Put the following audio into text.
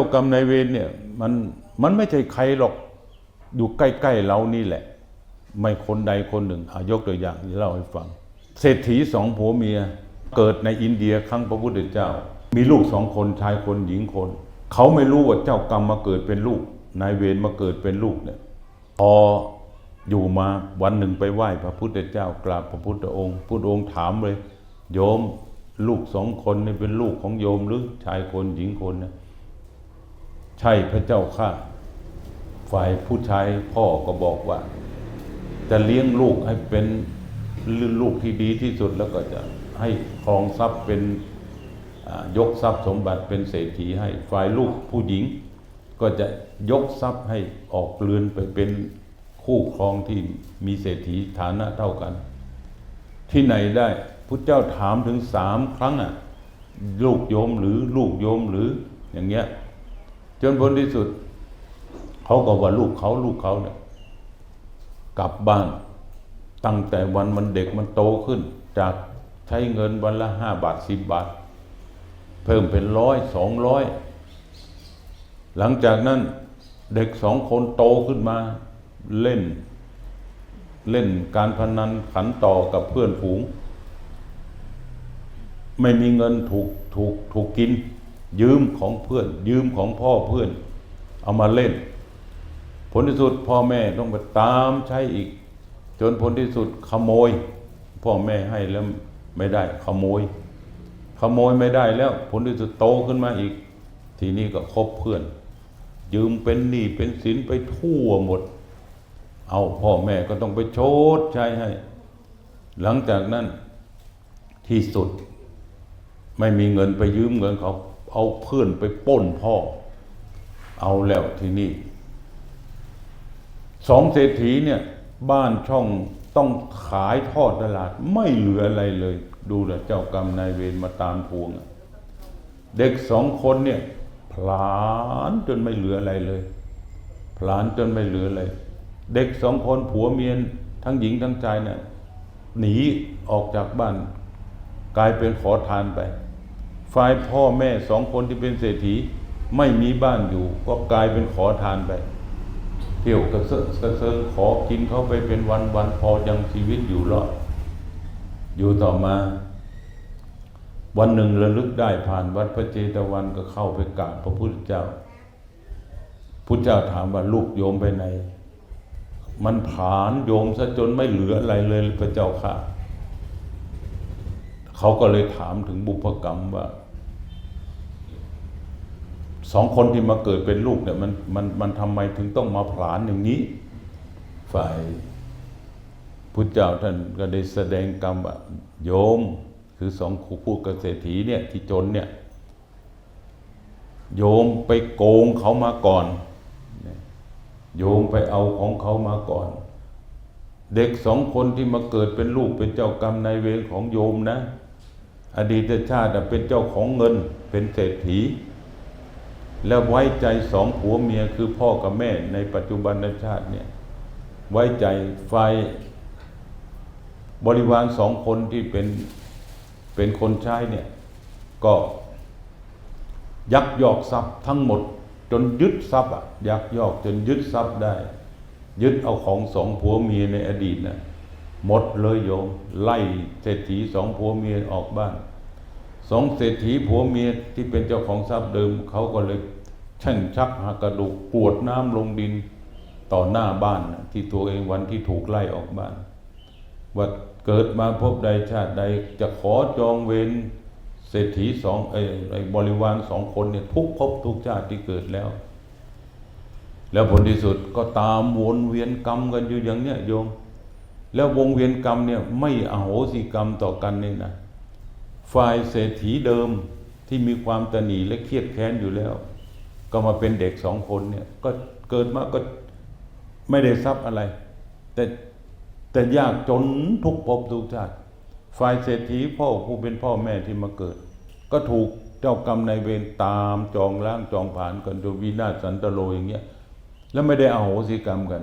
เจ้ากรรมนายเวรเนี่ยมันมันไม่ใช่ใครหรอกอยู่ใกล้ๆเรานี่แหละ ไม่คนใดคนหนึ่งอายกตัวอย่างที่เล่าให้ฟัง เศรษฐีสองผัวเมียเกิดในอินเดียครั้งพระพุทธเจ้า มีลูกสองคนชายคนหญิงคน เขาไม่รู้ว่าเจ้ากรรมมาเกิดเป็นลูกนายเวรมาเกิดเป็นลูกเนี่ยพออยู่มาวันหนึ่งไปไหว้พระพุทธเจ้ากราบพระพุทธองค์พุทธองค์ถามเลย โยมลูกสองคนนี่เป็นลูกของโยมหรือชายคนหญิงคนนะ ใช่พระเจ้าข้าฝ่ายผู้ชายพ่อก็บอกว่า จะเลี้ยงลูกให้เป็นลูกที่ดีที่สุดแล้วก็จะให้ครองทรัพย์เป็นยกทรัพย์สมบัติเป็นเศรษฐีให้ฝ่ายลูกผู้หญิง ก็จะยกทรัพย์ให้ออกเรือนไปเป็นคู่ครองที่มีเศรษฐีฐานะเท่ากัน ที่ไหนได้พุทธเจ้าถามถึงสามครั้งอะลูกโยมหรือลูกโยมหรืออย่างเงี้ย จนผลที่สุด เขาก็ว่าลูกเขาลูกเขาเนี่ยกลับบ้านตั้งแต่วันมันเด็กมันโตขึ้น จากใช้เงินวันละห้าบาทสิบบาท เพิ่มเป็นร้อยสองร้อยหลังจากนั้นเด็กสองคนโตขึ้นมาเล่น เล่นการพนันขันต่อกับเพื่อนฝูง ไม่มีเงินถูกถูกถูกกิน ยืมของเพื่อน ยืมของพ่อเพื่อน เอามาเล่น ผลที่สุดพ่อแม่ต้องไปตามใช้อีก จนผลที่สุดขโมย พ่อแม่ให้แล้วไม่ได้ขโมย ขโมยไม่ได้แล้วผลที่สุดโตขึ้นมาอีก ทีนี้ก็คบเพื่อน ยืมเป็นหนี้เป็นสินไปทั่วหมด เอาพ่อแม่ก็ต้องไปโชดใช้ให้ หลังจากนั้นที่สุดไม่มีเงินไปยืมเงินเขา เอาเพื่อนไปป้นพ่อ เอาแล้วที่นี้สองเศรษฐีเนี่ย บ้านช่องต้องขายทอดตลาด ไม่เหลืออะไรเลย ดูแลเจ้ากรรมนายเวรมาตามทวง เด็กสองคนเนี่ยพลานจนไม่เหลืออะไรเลยพลานจนไม่เหลืออะไรเด็กสองคนผัวเมียนทั้งหญิงทั้งชายเนี่ยหนีออกจากบ้าน กลายเป็นขอทานไป ฝ่ายพ่อแม่สองคนที่เป็นเศรษฐีไม่มีบ้านอยู่ ก็กลายเป็นขอทานไป เที่ยวกระเซาะกระเซิงขอกินเขาไปเป็นวันวันๆพอยังชีวิตอยู่รอดอยู่ต่อมา วันหนึ่งระลึกได้ผ่านวัดพระเจตวันก็เข้าไปกราบพระพุทธเจ้าพุทธเจ้าถามว่าลูกโยมไปไหน มันผานโยมซะจนไม่เหลืออะไรเลยพระเจ้าค่ะ เขาก็เลยถามถึงบุพกรรมว่าสองคนที่มาเกิดเป็นลูกเนี่ยมันมันมันทำไมถึงต้องมาผลานอย่างนี้ ฝ่ายพุทธเจ้าท่านก็ได้แสดงกรรมโยม คือสองคู่พูดเกษตรีเนี่ยที่จนเนี่ยโยมไปโกงเขามาก่อน โยมไปเอาของเขามาก่อน เด็กสองคนที่มาเกิดเป็นลูกเป็นเจ้ากรรมนายเวรของโยมนะ อดีตชาติเป็นเจ้าของเงินเป็นเศรษฐี แล้วไว้ใจสองผัวเมียคือพ่อกับแม่ในปัจจุบันชาติเนี่ยไว้ใจไฟบริวารสองคนที่เป็นเป็นคนใช้เนี่ยก็ยักยอกทรัพย์ทั้งหมดจนยึดทรัพย์อะยักยอกจนยึดทรัพย์ได้ ยึดเอาของสองผัวเมียในอดีตนะ หมดเลยโยม ไล่เศรษฐีสองผัวเมียออกบ้านสองเศรษฐีผัวเมียที่เป็นเจ้าของทรัพย์เดิมเขาก็เลยช่างชักหักกระดูกกวดน้ำลงดินต่อหน้าบ้านที่ตัวเองวันที่ถูกไล่ออกบ้าน ว่าเกิดมาพบใดชาติใดจะขอจองเวรเศรษฐีสองไอไอ้บริวารสองคนเนี่ยทุกภพทุกชาติที่เกิดแล้ว แล้วผลที่สุดก็ตามวนเวียนกรรมกันอยู่อย่างเนี้ยโยม แล้ววงเวียนกรรมเนี่ยไม่อโหสิกรรมต่อกันนี่นะฝ่ายเศรษฐีเดิมที่มีความตนีและเครียดแค้นอยู่แล้ว ก็มาเป็นเด็กสองคนเนี่ยก็เกิดมาก็ไม่ได้ทรัพย์อะไร แต่แต่ยากจนทุกภพทุกชาติฝ่ายเศรษฐีพ่อผู้เป็นพ่อแม่ที่มาเกิด ก็ถูกเจ้ากรรมนายเวรตามจองล้างจองผ่านกันจนวินาศสันตโลอย่างเงี้ยแล้วไม่ได้อโหสิกรรมกัน